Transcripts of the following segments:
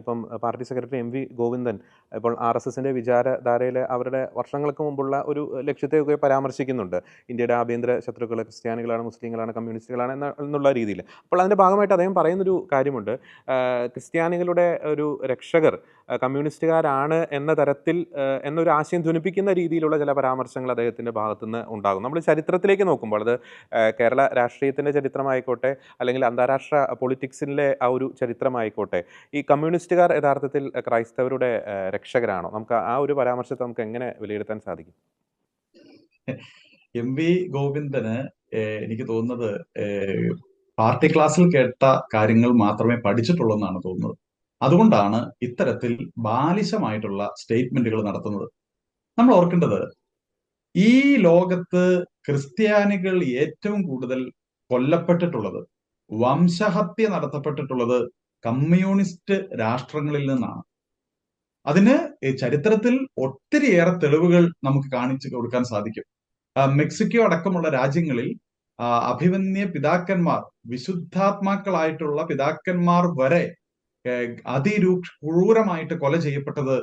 ഇപ്പം party secretary M V Govindan ഇപ്പോൾ R S എസിന്റെ വിചാരധാരയിൽ അവരുടെ വർഷങ്ങൾക്ക് മുമ്പുള്ള ഒരു ലക്ഷ്യത്തെയൊക്കെ പരാമർശിക്കുന്നുണ്ട്. ഇന്ത്യയുടെ ആഭ്യന്തര ശത്രുക്കൾ ക്രിസ്ത്യാനികളാണ് മുസ്ലിങ്ങളാണ് കമ്മ്യൂണിസ്റ്റുകളാണ് എന്ന എന്നുള്ള രീതിയിൽ. അപ്പോൾ അതിന്റെ ഭാഗമായിട്ട് അദ്ദേഹം പറയുന്നൊരു കാര്യമുണ്ട്. ക്രിസ്ത്യാനികളുടെ ഒരു രക്ഷകർ കമ്മ്യൂണിസ്റ്റുകാരാണ് എന്ന തരത്തിൽ എന്നൊരു ആശയം ധ്വനിപ്പിക്കുന്ന രീതിയിലുള്ള ചില പരാമർശങ്ങൾ അദ്ദേഹത്തിന്റെ ഭാഗത്തുനിന്ന് ഉണ്ടാകും. നമ്മൾ ചരിത്രത്തിലേക്ക് നോക്കുമ്പോൾ അത് കേരള രാഷ്ട്രീയത്തിന്റെ ചരിത്രമായിക്കോട്ടെ അല്ലെങ്കിൽ അന്താരാഷ്ട്ര പൊളിറ്റിക്സിലെ ആ ഒരു ചരിത്രമായിക്കോട്ടെ ഈ കമ്മ്യൂണിസ്റ്റുകാർ യഥാർത്ഥത്തിൽ ക്രൈസ്തവരുടെ രക്ഷകരാണോ? നമുക്ക് ആ ഒരു പരാമർശത്തെ നമുക്ക് എങ്ങനെ വിലയിരുത്താൻ സാധിക്കും? എം വി ഗോവിന്ദന് എനിക്ക് തോന്നുന്നത് പാർട്ടി ക്ലാസ്സിൽ കേട്ട കാര്യങ്ങൾ മാത്രമേ പഠിച്ചിട്ടുള്ളൂ എന്നാണ് തോന്നുന്നത്. അതുകൊണ്ടാണ് ഇത്തരത്തിൽ ബാലിശമായിട്ടുള്ള സ്റ്റേറ്റ്മെന്റുകൾ നടത്തുന്നത്. നമ്മൾ ഓർക്കേണ്ടത് ഈ ലോകത്ത് ക്രിസ്ത്യാനികൾ ഏറ്റവും കൂടുതൽ കൊല്ലപ്പെട്ടിട്ടുള്ളത് വംശഹത്യ നടത്തപ്പെട്ടിട്ടുള്ളത് കമ്മ്യൂണിസ്റ്റ് രാഷ്ട്രങ്ങളിൽ നിന്നാണ്. അതിന് ചരിത്രത്തിൽ ഒത്തിരിയേറെ തെളിവുകൾ നമുക്ക് കാണിച്ചു കൊടുക്കാൻ സാധിക്കും. മെക്സിക്കോ അടക്കമുള്ള രാജ്യങ്ങളിൽ അഭിമന്യ പിതാക്കന്മാർ വിശുദ്ധാത്മാക്കളായിട്ടുള്ള പിതാക്കന്മാർ വരെ അതിരൂക്ഷ ക്രൂരമായിട്ട് കൊല ചെയ്യപ്പെട്ടത്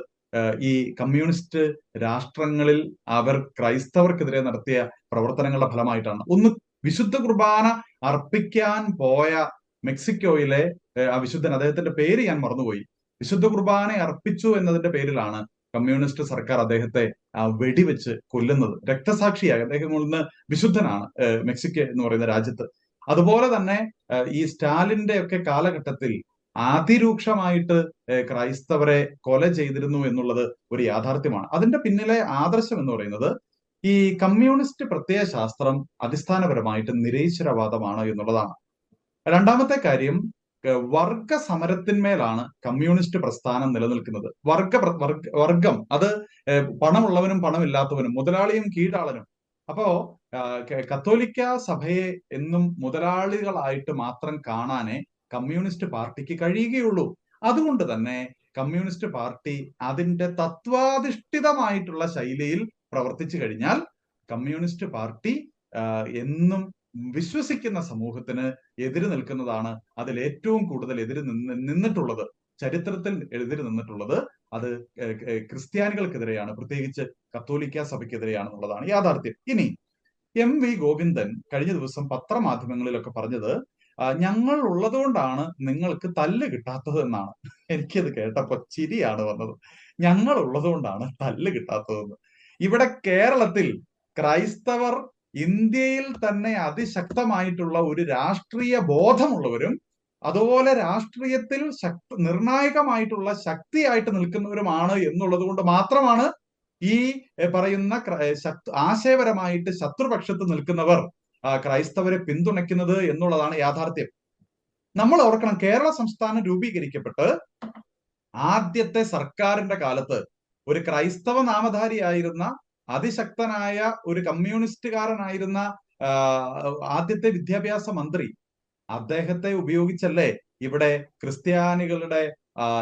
ഈ കമ്മ്യൂണിസ്റ്റ് രാഷ്ട്രങ്ങളിൽ അവർ ക്രൈസ്തവർക്കെതിരെ നടത്തിയ പ്രവർത്തനങ്ങളുടെ ഫലമായിട്ടാണ്. ഒന്ന് വിശുദ്ധ കുർബാന അർപ്പിക്കാൻ പോയ മെക്സിക്കോയിലെ ആ വിശുദ്ധൻ അദ്ദേഹത്തിന്റെ പേര് ഞാൻ മറന്നുപോയി. വിശുദ്ധ കുർബാന അർപ്പിച്ചു എന്നതിന്റെ പേരിലാണ് കമ്മ്യൂണിസ്റ്റ് സർക്കാർ അദ്ദേഹത്തെ വെടിവെച്ച് കൊല്ലുന്നത്. രക്തസാക്ഷിയായി. അദ്ദേഹം കൊള്ളുന്ന വിശുദ്ധനാണ് മെക്സിക്കോ എന്ന് പറയുന്ന രാജ്യത്ത്. അതുപോലെ തന്നെ ഈ സ്റ്റാലിന്റെ ഒക്കെ കാലഘട്ടത്തിൽ അതിരൂക്ഷമായിട്ട് ക്രൈസ്തവരെ കൊല ചെയ്തിരുന്നു എന്നുള്ളത് ഒരു യാഥാർത്ഥ്യമാണ്. അതിന്റെ പിന്നിലെ ആദർശം എന്ന് പറയുന്നത് ഈ കമ്മ്യൂണിസ്റ്റ് പ്രത്യയശാസ്ത്രം അടിസ്ഥാനപരമായിട്ട് നിരീശ്വരവാദമാണ് എന്നുള്ളതാണ്. രണ്ടാമത്തെ കാര്യം വർഗ സമരത്തിന്മേലാണ് കമ്മ്യൂണിസ്റ്റ് പ്രസ്ഥാനം നിലനിൽക്കുന്നത്. വർഗ വർഗം അത് പണമുള്ളവനും പണമില്ലാത്തവനും മുതലാളിയും കീഴാളനും. അപ്പോ കത്തോലിക്ക സഭയെ എന്നും മുതലാളികളായിട്ട് മാത്രം കാണാനേ കമ്മ്യൂണിസ്റ്റ് പാർട്ടിക്ക് കഴിയുകയുള്ളൂ. അതുകൊണ്ട് തന്നെ കമ്മ്യൂണിസ്റ്റ് പാർട്ടി അതിന്റെ തത്വാധിഷ്ഠിതമായിട്ടുള്ള ശൈലിയിൽ പ്രവർത്തിച്ചു കഴിഞ്ഞാൽ കമ്മ്യൂണിസ്റ്റ് പാർട്ടി എന്നും വിശ്വസിക്കുന്ന സമൂഹത്തിന് എതിര് നിൽക്കുന്നതാണ് അതിൽ ഏറ്റവും കൂടുതൽ എതിര് നിന്ന് നിന്നിട്ടുള്ളത്. ചരിത്രത്തിൽ എതിര് നിന്നിട്ടുള്ളത് അത് ക്രിസ്ത്യാനികൾക്കെതിരെയാണ് പ്രത്യേകിച്ച് കത്തോലിക്ക സഭയ്ക്കെതിരെയാണെന്നുള്ളതാണ് യാഥാർത്ഥ്യം. ഇനി എം വി ഗോവിന്ദൻ കഴിഞ്ഞ ദിവസം പത്രമാധ്യമങ്ങളിലൊക്കെ പറഞ്ഞത് ഞങ്ങൾ ഉള്ളതുകൊണ്ടാണ് നിങ്ങൾക്ക് തല്ല് കിട്ടാത്തത് എന്നാണ്. എനിക്കത് കേട്ടപ്പോ ചിരിയാണ് വന്നത്. ഞങ്ങൾ ഉള്ളതുകൊണ്ടാണ് തല്ല് കിട്ടാത്തതെന്ന്. ഇവിടെ കേരളത്തിൽ ക്രൈസ്തവർ ഇന്ത്യയിൽ തന്നെ അതിശക്തമായിട്ടുള്ള ഒരു രാഷ്ട്രീയ ബോധമുള്ളവരും അതുപോലെ രാഷ്ട്രീയത്തിൽ ശക്തി നിർണായകമായിട്ടുള്ള ശക്തിയായിട്ട് നിൽക്കുന്നവരുമാണ് എന്നുള്ളത് കൊണ്ട് മാത്രമാണ് ഈ പറയുന്ന ആശയപരമായിട്ട് ശത്രുപക്ഷത്ത് നിൽക്കുന്നവർ ക്രൈസ്തവരെ പിന്തുണയ്ക്കുന്നത് എന്നുള്ളതാണ് യാഥാർത്ഥ്യം. നമ്മൾ ഓർക്കണം കേരള സംസ്ഥാനം രൂപീകരിക്കപ്പെട്ട് ആദ്യത്തെ സർക്കാരിന്റെ കാലത്ത് ഒരു ക്രൈസ്തവ നാമധാരിയായിരുന്ന അതിശക്തനായ ഒരു കമ്മ്യൂണിസ്റ്റുകാരനായിരുന്ന ആദ്യത്തെ വിദ്യാഭ്യാസ മന്ത്രി. അദ്ദേഹത്തെ ഉപയോഗിച്ചല്ലേ ഇവിടെ ക്രിസ്ത്യാനികളുടെ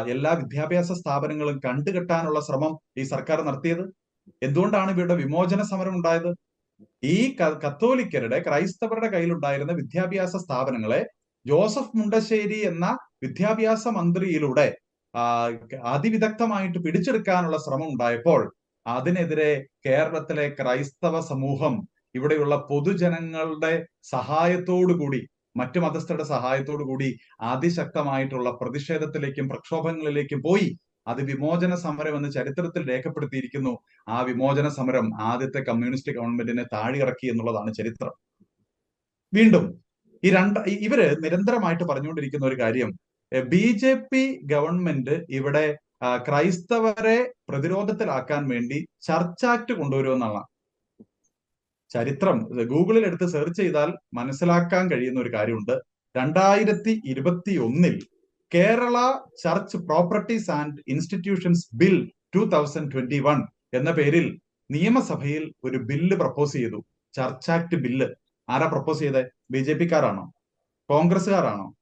എല്ലാ വിദ്യാഭ്യാസ സ്ഥാപനങ്ങളും കണ്ടുകെട്ടാനുള്ള ശ്രമം ഈ സർക്കാർ നടത്തിയത്? എന്തുകൊണ്ടാണ് ഇവരുടെ വിമോചന സമരം ഉണ്ടായത്? ഈ കത്തോലിക്കരുടെ ക്രൈസ്തവരുടെ കയ്യിലുണ്ടായിരുന്ന വിദ്യാഭ്യാസ സ്ഥാപനങ്ങളെ ജോസഫ് മുണ്ടശ്ശേരി എന്ന വിദ്യാഭ്യാസ മന്ത്രിയിലൂടെ അതിവിദഗ്ധമായിട്ട് പിടിച്ചെടുക്കാനുള്ള ശ്രമം ഉണ്ടായപ്പോൾ അതിനെതിരെ കേരളത്തിലെ ക്രൈസ്തവ സമൂഹം ഇവിടെയുള്ള പൊതുജനങ്ങളുടെ സഹായത്തോടു കൂടി മറ്റു മതസ്ഥരുടെ സഹായത്തോടു കൂടി അതിശക്തമായിട്ടുള്ള പ്രതിഷേധത്തിലേക്കും പ്രക്ഷോഭങ്ങളിലേക്കും പോയി അത് വിമോചന സമരം എന്ന് ചരിത്രത്തിൽ രേഖപ്പെടുത്തിയിരിക്കുന്നു. ആ വിമോചന സമരം ആദ്യത്തെ കമ്മ്യൂണിസ്റ്റ് ഗവൺമെന്റിനെ താഴെയിറക്കി എന്നുള്ളതാണ് ചരിത്രം. വീണ്ടും ഈ രണ്ട് ഇവർ നിരന്തരമായിട്ട് പറഞ്ഞുകൊണ്ടിരിക്കുന്ന ഒരു കാര്യം ബി ജെ പി ഗവൺമെന്റ് ഇവിടെ ക്രൈസ്തവരെ പ്രതിരോധത്തിലാക്കാൻ വേണ്ടി ചർച്ച് ആക്ട് കൊണ്ടുവരുമെന്നാണ് ചരിത്രം ഗൂഗിളിൽ എടുത്ത് സെർച്ച് ചെയ്താൽ മനസ്സിലാക്കാൻ കഴിയുന്ന ഒരു കാര്യമുണ്ട്. രണ്ടായിരത്തി ഇരുപത്തി ഒന്നിൽ Kerala church properties and institutions bill two thousand twenty one എന്ന പേരിൽ നിയമസഭയിൽ ഒരു ബില്ല് പ്രപ്പോസ് ചെയ്തു. Church act bill. ആരാ പ്രപ്പോസ് ചെയ്തത് ബി ജെ പിക്കാരാണോ? കോൺഗ്രസ്സുകാരാണോ?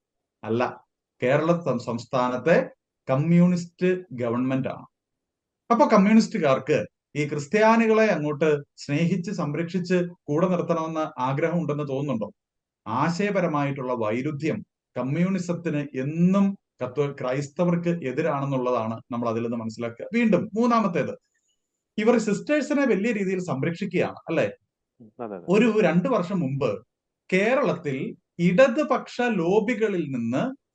അല്ല. കേരള സംസ്ഥാനത്തെ കമ്മ്യൂണിസ്റ്റ് ഗവൺമെന്റ് ആണ്. അപ്പൊ കമ്മ്യൂണിസ്റ്റുകാർക്ക് ഈ ക്രിസ്ത്യാനികളെ അങ്ങോട്ട് സ്നേഹിച്ച് സംരക്ഷിച്ച് കൂടെ നിർത്തണമെന്ന് ആഗ്രഹം ഉണ്ടെന്ന് തോന്നുന്നുണ്ടോ? ആശയപരമായിട്ടുള്ള വൈരുദ്ധ്യം കമ്മ്യൂണിസത്തിന് എന്നും കത്തോ ക്രൈസ്തവർക്ക് എതിരാണെന്നുള്ളതാണ് നമ്മൾ അതിൽ നിന്ന് മനസ്സിലാക്കുക. വീണ്ടും മൂന്നാമത്തേത്. ഇവർ സിസ്റ്റേഴ്സിനെ വലിയ രീതിയിൽ സംരക്ഷിക്കുകയാണ് അല്ലെ? ഒരു രണ്ടു വർഷം മുമ്പ് കേരളത്തിൽ ഇടതുപക്ഷ ലോബികളിൽ നിന്ന്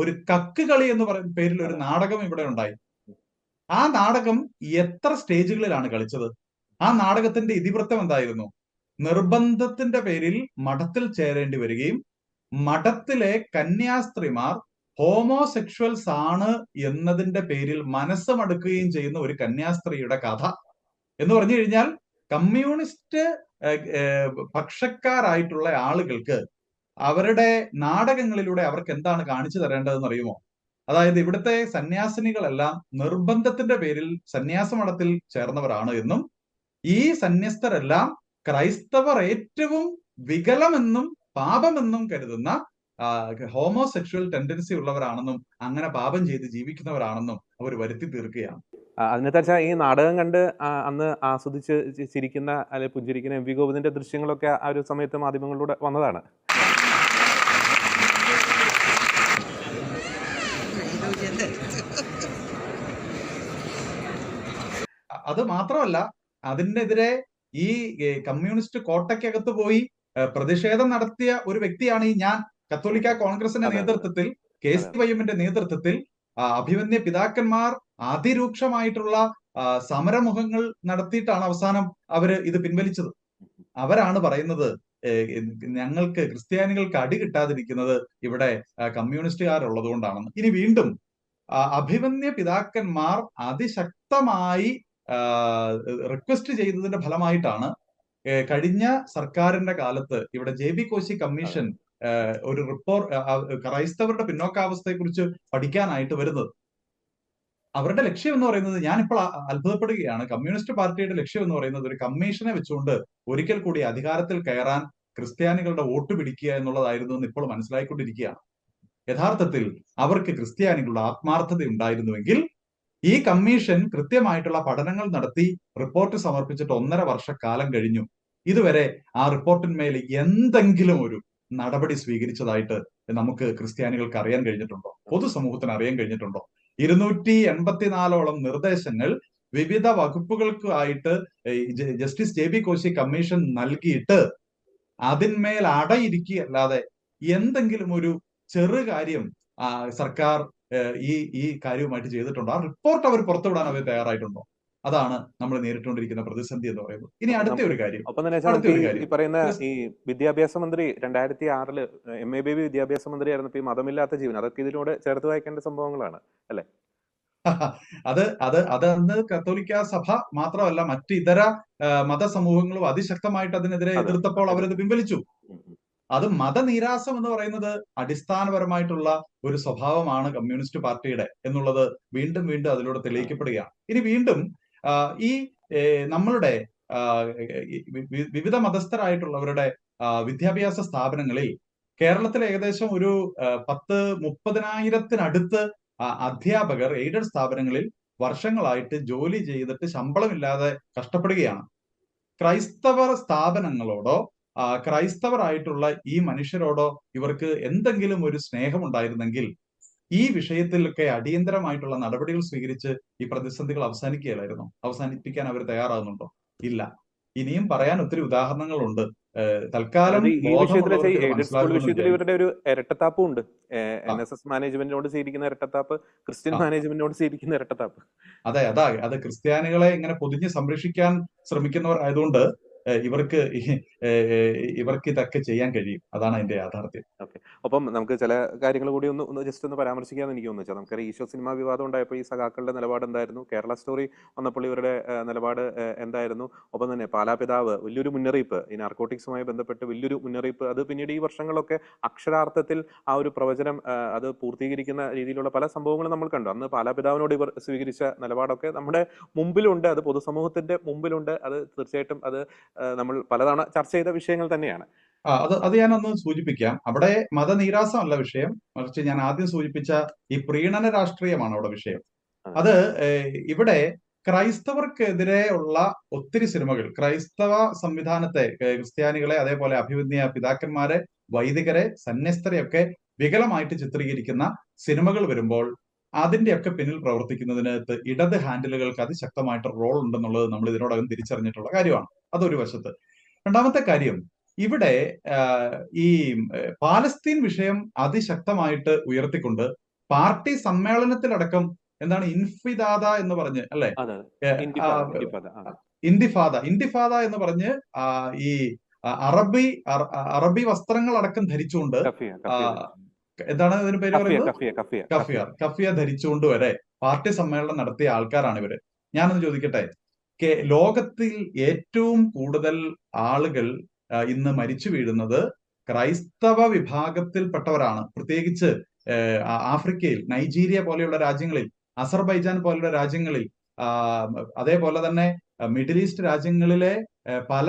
ഒരു കക്ക് കളി എന്ന് പറയുന്ന പേരിൽ ഒരു നാടകം ഇവിടെ ഉണ്ടായി. ആ നാടകം എത്ര സ്റ്റേജുകളിലാണ് കളിച്ചത്? ആ നാടകത്തിന്റെ ഇതിവൃത്തം എന്തായിരുന്നു? നിർബന്ധത്തിന്റെ പേരിൽ മഠത്തിൽ ചേരേണ്ടി വരികയും മഠത്തിലെ കന്യാസ്ത്രീമാർ ഹോമോസെക്ഷൽസ് ആണ് എന്നതിന്റെ പേരിൽ മനസ്സ് മടുക്കുകയും ചെയ്യുന്ന ഒരു കന്യാസ്ത്രീയുടെ കഥ. എന്ന് പറഞ്ഞു കഴിഞ്ഞാൽ കമ്മ്യൂണിസ്റ്റ് പക്ഷക്കാരായിട്ടുള്ള ആളുകൾക്ക് അവരുടെ നാടകങ്ങളിലൂടെ അവർക്ക് എന്താണ് കാണിച്ചു തരേണ്ടതെന്ന് അറിയുമോ? അതായത് ഇവിടുത്തെ സന്യാസിനികളെല്ലാം നിർബന്ധത്തിന്റെ പേരിൽ സന്യാസ മഠത്തിൽ ചേർന്നവരാണ് എന്നും ഈ സന്യസ്തരെല്ലാം ക്രൈസ്തവർ ഏറ്റവും വികലമെന്നും പാപമെന്നും കരുതുന്ന ഹോമോസെക്ഷൽ ടെൻഡൻസി ഉള്ളവരാണെന്നും അങ്ങനെ പാപം ചെയ്ത് ജീവിക്കുന്നവരാണെന്നും അവർ വരുത്തി തീർക്കുകയാണ്. വെച്ചാൽ ഈ നാടകം കണ്ട് അന്ന് ആസ്വദിച്ച് ചിരിക്കുന്ന അല്ലെങ്കിൽ പുഞ്ചിരിക്കുന്ന എം വി ഗോവിന്ദന്റെ ദൃശ്യങ്ങളൊക്കെ ആ ഒരു സമയത്ത് മാധ്യമങ്ങളിലൂടെ വന്നതാണ്. അത് മാത്രമല്ല അതിനെതിരെ ഈ കമ്മ്യൂണിസ്റ്റ് കോട്ടയ്ക്കകത്ത് പോയി പ്രതിഷേധം നടത്തിയ ഒരു വ്യക്തിയാണ് ഈ ഞാൻ. കത്തോലിക്ക കോൺഗ്രസിന്റെ. നേതൃത്വത്തിൽ കെ സി വൈഎമ്മിന്റെ നേതൃത്വത്തിൽ അഭിമന്യ പിതാക്കന്മാർ അതിരൂക്ഷമായിട്ടുള്ള സമരമുഖങ്ങൾ നടത്തിയിട്ടാണ് അവസാനം അവർ ഇത് പിൻവലിച്ചത്. അവരാണ് പറയുന്നത് ഞങ്ങൾക്ക് ക്രിസ്ത്യാനികൾക്ക് അടി കിട്ടാതിരിക്കുന്നത് ഇവിടെ കമ്മ്യൂണിസ്റ്റുകാരുള്ളത് കൊണ്ടാണെന്ന് ഇനി വീണ്ടും അഭിമന്യ പിതാക്കന്മാർ അതിശക്തമായി റിക്വസ്റ്റ് ചെയ്യുന്നതിന്റെ ഫലമായിട്ടാണ് കഴിഞ്ഞ സർക്കാരിന്റെ കാലത്ത് ഇവിടെ ജെ ബി കോശി കമ്മീഷൻ ഒരു റിപ്പോർട്ട് ക്രൈസ്തവരുടെ പിന്നോക്കാവസ്ഥയെ കുറിച്ച് പഠിക്കാനായിട്ട് വരുന്നത്. അവരുടെ ലക്ഷ്യം എന്ന് പറയുന്നത് ഞാനിപ്പോൾ അത്ഭുതപ്പെടുകയാണ്. കമ്മ്യൂണിസ്റ്റ് പാർട്ടിയുടെ ലക്ഷ്യം എന്ന് പറയുന്നത് ഒരു കമ്മീഷനെ വെച്ചുകൊണ്ട് ഒരിക്കൽ കൂടി അധികാരത്തിൽ കയറാൻ ക്രിസ്ത്യാനികളുടെ വോട്ട് പിടിക്കുക എന്നുള്ളതായിരുന്നു എന്ന് ഇപ്പോൾ മനസ്സിലായിക്കൊണ്ടിരിക്കുകയാണ്. യഥാർത്ഥത്തിൽ അവർക്ക് ക്രിസ്ത്യാനികളുടെ ആത്മാർത്ഥത ഉണ്ടായിരുന്നുവെങ്കിൽ ഈ കമ്മീഷൻ കൃത്യമായിട്ടുള്ള പഠനങ്ങൾ നടത്തി റിപ്പോർട്ട് സമർപ്പിച്ചിട്ട് ഒന്നര വർഷക്കാലം കഴിഞ്ഞു. ഇതുവരെ ആ റിപ്പോർട്ടിന്മേൽ എന്തെങ്കിലും ഒരു നടപടി സ്വീകരിച്ചതായിട്ട് നമുക്ക് ക്രിസ്ത്യാനികൾക്ക് അറിയാൻ കഴിഞ്ഞിട്ടുണ്ടോ? പൊതുസമൂഹത്തിന് അറിയാൻ കഴിഞ്ഞിട്ടുണ്ടോ? ഇരുന്നൂറ്റി എൺപത്തിനാലോളം നിർദ്ദേശങ്ങൾ വിവിധ വകുപ്പുകൾക്കായിട്ട് justice J B Koshy commission നൽകിയിട്ട് അതിന്മേൽ അടയിരിക്കുകയല്ലാതെ എന്തെങ്കിലും ഒരു ചെറുകാര്യം സർക്കാർ ഈ ഈ കാര്യവുമായിട്ട് ചെയ്തിട്ടുണ്ടോ? ആ റിപ്പോർട്ട് അവർ പുറത്തുവിടാൻ അവർ തയ്യാറായിട്ടുണ്ടോ? അതാണ് നമ്മൾ നേരിട്ടുകൊണ്ടിരിക്കുന്ന പ്രതിസന്ധി എന്ന് പറയുന്നത്. ഇനി അടുത്ത ഒരു കാര്യം. ഈ- പറയുന്ന ഈ വിദ്യാഭ്യാസ മന്ത്രി രണ്ടായിരത്തി ആറിൽ എം എ ബി വിദ്യാഭ്യാസ മന്ത്രി ആയിരുന്നു ഈ മതമില്ലാത്ത ജീവൻ അതൊക്കെ ഇതിനോട് ചേർത്ത് വായിക്കേണ്ട സംഭവങ്ങളാണ് അത് അത് അത് അന്ന് കത്തോലിക്ക സഭ മാത്രമല്ല മറ്റു ഇതര മതസമൂഹങ്ങളും അതിശക്തമായിട്ട് അതിനെതിരെ എതിർത്തപ്പോൾ അവരത് പിൻവലിച്ചു. അത് മതനിരാസം എന്ന് പറയുന്നത് അടിസ്ഥാനപരമായിട്ടുള്ള ഒരു സ്വഭാവമാണ് കമ്മ്യൂണിസ്റ്റ് പാർട്ടിയുടെ എന്നുള്ളത് വീണ്ടും വീണ്ടും അതിലൂടെ തെളിയിക്കപ്പെടുകയാണ്. ഇനി വീണ്ടും ഈ നമ്മളുടെ വിവിധ മതസ്ഥരായിട്ടുള്ളവരുടെ വിദ്യാഭ്യാസ സ്ഥാപനങ്ങളിൽ കേരളത്തിൽ ഏകദേശം ഒരു പത്ത് മുപ്പതിനായിരത്തിനടുത്ത് അധ്യാപകർ എയ്ഡഡ് സ്ഥാപനങ്ങളിൽ വർഷങ്ങളായിട്ട് ജോലി ചെയ്തിട്ട് ശമ്പളമില്ലാതെ കഷ്ടപ്പെടുകയാണ്. ക്രൈസ്തവ സ്ഥാപനങ്ങളോടോ ക്രൈസ്തവരായിട്ടുള്ള ഈ മനുഷ്യരോടോ ഇവർക്ക് എന്തെങ്കിലും ഒരു സ്നേഹമുണ്ടായിരുന്നെങ്കിൽ ഈ വിഷയത്തിലൊക്കെ അടിയന്തരമായിട്ടുള്ള നടപടികൾ സ്വീകരിച്ച് ഈ പ്രതിസന്ധികൾ അവസാനിക്കുകയായിരുന്നു. അവസാനിപ്പിക്കാൻ അവർ തയ്യാറാകുന്നുണ്ടോ? ഇല്ല. ഇനിയും പറയാൻ ഒത്തിരി ഉദാഹരണങ്ങളുണ്ട്. തൽക്കാലം ഈ വിഷയത്തിൽ ഇവരുടെ ഒരു ഇരട്ടത്താപ്പും ഉണ്ട്. എൻ. എസ് എസ് മാനേജ്മെന്റിനോട് സ്വീകരിക്കുന്ന ഇരട്ടത്താപ്പ് ക്രിസ്ത്യൻ. മാനേജ്മെന്റിനോട് സ്വീകരിക്കുന്ന ഇരട്ടത്താപ്പ്. അതെ അതാ അത് ക്രിസ്ത്യാനികളെ ഇങ്ങനെ പൊതിഞ്ഞ് സംരക്ഷിക്കാൻ ശ്രമിക്കുന്നവർ ആയതുകൊണ്ട് ഇവർക്ക് ഇവർക്ക് ഇതൊക്കെ ചെയ്യാൻ കഴിയും. അതാണ് അതിന്റെ യാഥാർത്ഥ്യം. ഓക്കെ. അപ്പം നമുക്ക് ചില കാര്യങ്ങൾ കൂടി ഒന്ന് ഒന്ന് ജസ്റ്റ് ഒന്ന് പരാമർശിക്കാന്ന് എനിക്ക് തോന്നുന്നു. നമുക്കറിയാം ഈശോ സിനിമാ വിവാദം ഉണ്ടായപ്പോൾ ഈ സഖാക്കളുടെ നിലപാട് എന്തായിരുന്നു? കേരള സ്റ്റോറി വന്നപ്പോൾ ഇവരുടെ നിലപാട് എന്തായിരുന്നു? ഒപ്പം തന്നെ പാലാപിതാവ് വലിയൊരു മുന്നറിയിപ്പ് ഈ നാർക്കോട്ടിക്സുമായി ബന്ധപ്പെട്ട് വലിയൊരു മുന്നറിയിപ്പ്. അത് പിന്നീട് ഈ വർഷങ്ങളൊക്കെ അക്ഷരാർത്ഥത്തിൽ ആ ഒരു പ്രവചനം അത് പൂർത്തീകരിക്കുന്ന രീതിയിലുള്ള പല സംഭവങ്ങളും നമ്മൾ കണ്ടു. അന്ന് പാലാപിതാവിനോട് ഇവർ സ്വീകരിച്ച നിലപാടൊക്കെ നമ്മുടെ മുമ്പിലുണ്ട് അത് പൊതുസമൂഹത്തിന്റെ മുമ്പിലുണ്ട്. അത് തീർച്ചയായിട്ടും അത് നമ്മൾ പലതവണ ചർച്ച ചെയ്ത വിഷയങ്ങൾ തന്നെയാണ്. അത് അത് ഞാനൊന്ന് സൂചിപ്പിക്കാം. അവിടെ മതനീരാസമല്ല വിഷയം. മറിച്ച് ഞാൻ ആദ്യം സൂചിപ്പിച്ച ഈ പ്രീണന രാഷ്ട്രീയമാണ് അവിടെ വിഷയം. അത് ഇവിടെ ക്രൈസ്തവർക്കെതിരെ ഉള്ള ഒത്തിരി സിനിമകൾ ക്രൈസ്തവ സംവിധാനത്തെ ക്രിസ്ത്യാനികളെ അതേപോലെ അഭിവന്യ പിതാക്കന്മാരെ വൈദികരെ സന്യസ്തരെ ഒക്കെ വികലമായിട്ട് ചിത്രീകരിക്കുന്ന സിനിമകൾ വരുമ്പോൾ അതിന്റെയൊക്കെ പിന്നിൽ പ്രവർത്തിക്കുന്നതിനകത്ത് ഇടത് ഹാൻഡിലുകൾക്ക് അതിശക്തമായിട്ട് റോൾ ഉണ്ടെന്നുള്ളത് നമ്മൾ ഇതിനോടകം തിരിച്ചറിഞ്ഞിട്ടുള്ള കാര്യമാണ്. അതൊരു വശത്ത്. രണ്ടാമത്തെ കാര്യം ഇവിടെ ഈ പാലസ്തീൻ വിഷയം അതിശക്തമായിട്ട് ഉയർത്തിക്കൊണ്ട് പാർട്ടി സമ്മേളനത്തിലടക്കം എന്താണ് ഇൻഫിദാദ എന്ന് പറഞ്ഞ് അല്ലെ? ഇന്തിഫാദ ഇന്തിഫാദ എന്ന് പറഞ്ഞ് ഈ അറബി അറബി വസ്ത്രങ്ങൾ അടക്കം ധരിച്ചുകൊണ്ട് എന്താണ് ഇതിന് പേര് പറയുന്നത്? കഫിയ കഫിയ ധരിച്ചുകൊണ്ട് വരെ പാർട്ടി സമ്മേളനം നടത്തിയ ആൾക്കാരാണ് ഇവർ ഞാനൊന്ന് ചോദിക്കട്ടെ? ലോകത്തിൽ ഏറ്റവും കൂടുതൽ ആളുകൾ ഇന്ന് മരിച്ചു വീഴുന്നത് ക്രൈസ്തവ വിഭാഗത്തിൽപ്പെട്ടവരാണ്. പ്രത്യേകിച്ച് ആഫ്രിക്കയിൽ നൈജീരിയ പോലെയുള്ള രാജ്യങ്ങളിൽ അസർബൈജാൻ പോലെയുള്ള രാജ്യങ്ങളിൽ അതേപോലെ തന്നെ മിഡിൽ ഈസ്റ്റ് രാജ്യങ്ങളിലെ പല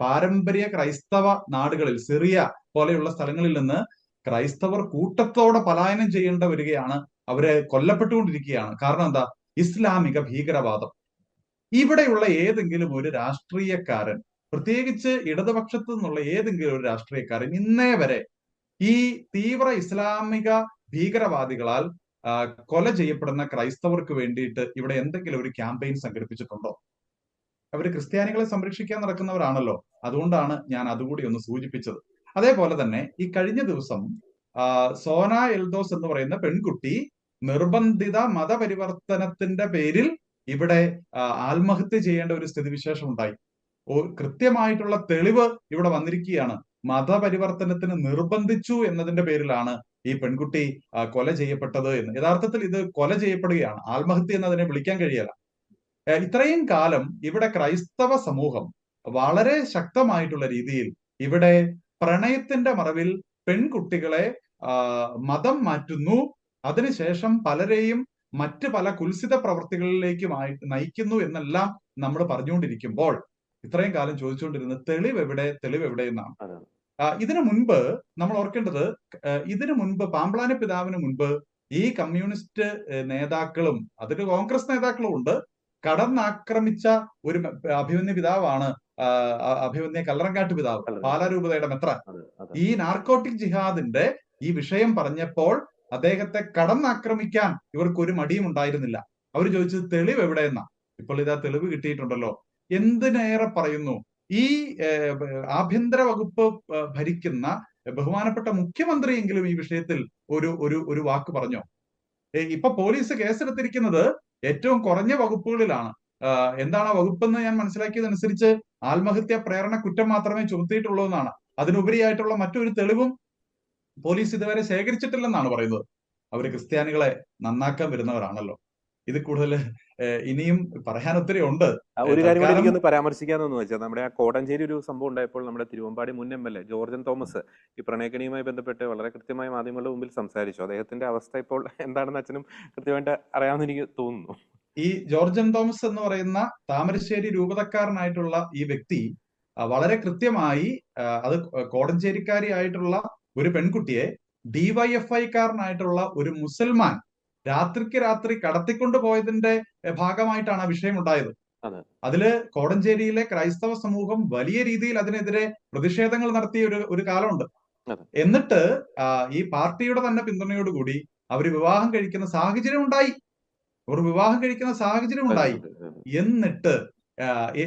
പാരമ്പര്യ ക്രൈസ്തവ നാടുകളിൽ സിറിയ പോലെയുള്ള സ്ഥലങ്ങളിൽ നിന്ന് ക്രൈസ്തവർ കൂട്ടത്തോടെ പലായനം ചെയ്യേണ്ട വരികയാണ് അവരെ കൊല്ലപ്പെട്ടുകൊണ്ടിരിക്കുകയാണ്. കാരണം എന്താ? ഇസ്ലാമിക ഭീകരവാദം. ഇവിടെയുള്ള ഏതെങ്കിലും ഒരു രാഷ്ട്രീയക്കാരൻ പ്രത്യേകിച്ച് ഇടതുപക്ഷത്തു നിന്നുള്ള ഏതെങ്കിലും ഒരു രാഷ്ട്രീയക്കാരൻ ഇന്നേ വരെ ഈ തീവ്ര ഇസ്ലാമിക ഭീകരവാദികളാൽ കൊല ചെയ്യപ്പെടുന്ന ക്രൈസ്തവർക്ക് വേണ്ടിയിട്ട് ഇവിടെ എന്തെങ്കിലും ഒരു ക്യാമ്പയിൻ സംഘടിപ്പിച്ചിട്ടുണ്ടോ? അവർ ക്രിസ്ത്യാനികളെ സംരക്ഷിക്കാൻ നടക്കുന്നവരാണല്ലോ. അതുകൊണ്ടാണ് ഞാൻ അതുകൂടി ഒന്ന് സൂചിപ്പിച്ചത്. അതേപോലെ തന്നെ ഈ കഴിഞ്ഞ ദിവസം സോന എൽദോസ് എന്ന് പറയുന്ന പെൺകുട്ടി നിർബന്ധിത മതപരിവർത്തനത്തിന്റെ പേരിൽ ഇവിടെ ആത്മഹത്യ ചെയ്യേണ്ട ഒരു സ്ഥിതിവിശേഷം ഉണ്ടായി കൃത്യമായിട്ടുള്ള തെളിവ് ഇവിടെ വന്നിരിക്കുകയാണ്. മതപരിവർത്തനത്തിന് നിർബന്ധിച്ചു എന്നതിന്റെ പേരിലാണ് ഈ പെൺകുട്ടി കൊല ചെയ്യപ്പെട്ടത് എന്ന്. യഥാർത്ഥത്തിൽ ഇത് കൊല ചെയ്യപ്പെടുകയാണ്. ആത്മഹത്യ എന്നതിനെ വിളിക്കാൻ കഴിയല്ല. ഇത്രയും കാലം ഇവിടെ ക്രൈസ്തവ സമൂഹം വളരെ ശക്തമായിട്ടുള്ള രീതിയിൽ ഇവിടെ പ്രണയത്തിന്റെ മറവിൽ പെൺകുട്ടികളെ മതം മാറ്റുന്നു. അതിനുശേഷം പലരെയും മറ്റ് പല കുൽസിത പ്രവർത്തികളിലേക്കുമായി നയിക്കുന്നു എന്നെല്ലാം നമ്മൾ പറഞ്ഞുകൊണ്ടിരിക്കുമ്പോൾ. ഇത്രയും കാലം ചോദിച്ചുകൊണ്ടിരുന്നത് തെളിവ് എവിടെ തെളിവ് എവിടെ എന്നാണ്. ഇതിനു മുൻപ് നമ്മൾ ഓർക്കേണ്ടത് ഇതിനു മുൻപ് പാമ്പ്ലാന പിതാവിന് മുൻപ് ഈ കമ്മ്യൂണിസ്റ്റ് നേതാക്കളും അതിൽ കോൺഗ്രസ് നേതാക്കളും ഉണ്ട്. കടന്നാക്രമിച്ച ഒരു അഭിമന്യ പിതാവാണ് അഭിമന്യ കല്ലറങ്കാട്ട് പിതാവ്. പാലാരൂപതയുടെ അതെ. ഈ നാർക്കോട്ടിക് ജിഹാദിന്റെ ഈ വിഷയം പറഞ്ഞപ്പോൾ അദ്ദേഹത്തെ കടന്നാക്രമിക്കാൻ ഇവർക്ക് ഒരു മടിയും ഉണ്ടായിരുന്നില്ല. അവർ ചോദിച്ചത് തെളിവ് എവിടെയെന്നാ? ഇപ്പോൾ ഇതാ തെളിവ് കിട്ടിയിട്ടുണ്ടല്ലോ. എന്തിനേറെ പറയുന്നു? ഈ ആഭ്യന്തര വകുപ്പ് ഭരിക്കുന്ന ബഹുമാനപ്പെട്ട മുഖ്യമന്ത്രിയെങ്കിലും ഈ വിഷയത്തിൽ ഒരു ഒരു ഒരു വാക്ക് പറഞ്ഞോ? ഇപ്പൊ പോലീസ് കേസെടുത്തിരിക്കുന്നത് ഏറ്റവും കുറഞ്ഞ വകുപ്പുകളിലാണ്. എന്താണ് വകുപ്പെന്ന് ഞാൻ മനസ്സിലാക്കിയതനുസരിച്ച് ആത്മഹത്യ പ്രേരണ കുറ്റം മാത്രമേ ചുമത്തിയിട്ടുള്ളൂ എന്നാണ്. അതിനുപരിയായിട്ടുള്ള മറ്റൊരു തെളിവും പോലീസ് ഇതുവരെ ശേഖരിച്ചിട്ടില്ലെന്നാണ് പറയുന്നത്. അവർ ക്രിസ്ത്യാനികളെ നന്നാക്കാൻ വരുന്നവരാണല്ലോ. ഇത് കൂടുതൽ ഇനിയും പറയാൻ ഒത്തിരി ഉണ്ട്. ഒരു കാര്യം എനിക്കൊന്ന് പരാമർശിക്കാന്ന് വെച്ചാൽ നമ്മുടെ ആ കോടഞ്ചേരി ഒരു സംഭവം ഉണ്ടായപ്പോൾ നമ്മുടെ തിരുവമ്പാടി മുൻ M L A George Thomas ഈ പ്രണയക്കണിയുമായി ബന്ധപ്പെട്ട് വളരെ കൃത്യമായി മാധ്യമങ്ങളുടെ മുമ്പിൽ സംസാരിച്ചു. അദ്ദേഹത്തിന്റെ അവസ്ഥ ഇപ്പോൾ എന്താണെന്ന് അച്ഛനും കൃത്യമായിട്ട് അറിയാമെന്ന് എനിക്ക് തോന്നുന്നു. ഈ ജോർജൻ തോമസ് എന്ന് പറയുന്ന താമരശ്ശേരി രൂപതക്കാരനായിട്ടുള്ള ഈ വ്യക്തി വളരെ കൃത്യമായി അത് കോടഞ്ചേരിക്കാരി ആയിട്ടുള്ള ഒരു പെൺകുട്ടിയെ ഡിവൈഎഫ്ഐക്കാരനായിട്ടുള്ള ഒരു മുസൽമാൻ രാത്രിക്ക് രാത്രി കടത്തിക്കൊണ്ടു പോയതിന്റെ ഭാഗമായിട്ടാണ് ആ വിഷയം ഉണ്ടായത് അതെ. അതിൽ കോടഞ്ചേരിയിലെ ക്രൈസ്തവ സമൂഹം വലിയ രീതിയിൽ അതിനെതിരെ പ്രതിഷേധങ്ങൾ നടത്തിയ ഒരു ഒരു കാലമുണ്ട്. എന്നിട്ട് ഈ പാർട്ടിയുടെ തന്നെ പിന്തുണയോടുകൂടി അവർ വിവാഹം കഴിക്കുന്ന സാഹചര്യം ഉണ്ടായി. അവർ വിവാഹം കഴിക്കുന്ന സാഹചര്യം ഉണ്ടായി. എന്നിട്ട്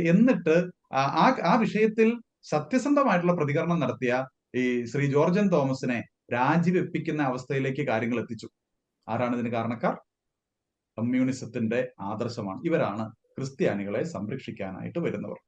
എന്നിട്ട് ആ- ആ വിഷയത്തിൽ സത്യസന്ധമായിട്ടുള്ള പ്രതികരണം നടത്തിയ ഈ ശ്രീ ജോർജൻ തോമസിനെ രാജിവെപ്പിക്കുന്ന അവസ്ഥയിലേക്ക് കാര്യങ്ങൾ എത്തിച്ചു. ആരാണ് ഇതിന് കാരണക്കാർ? കമ്മ്യൂണിസത്തിന്റെ ആദർശമാണ്. ഇവരാണ് ക്രിസ്ത്യാനികളെ സംരക്ഷിക്കാനായിട്ട് വരുന്നവർ.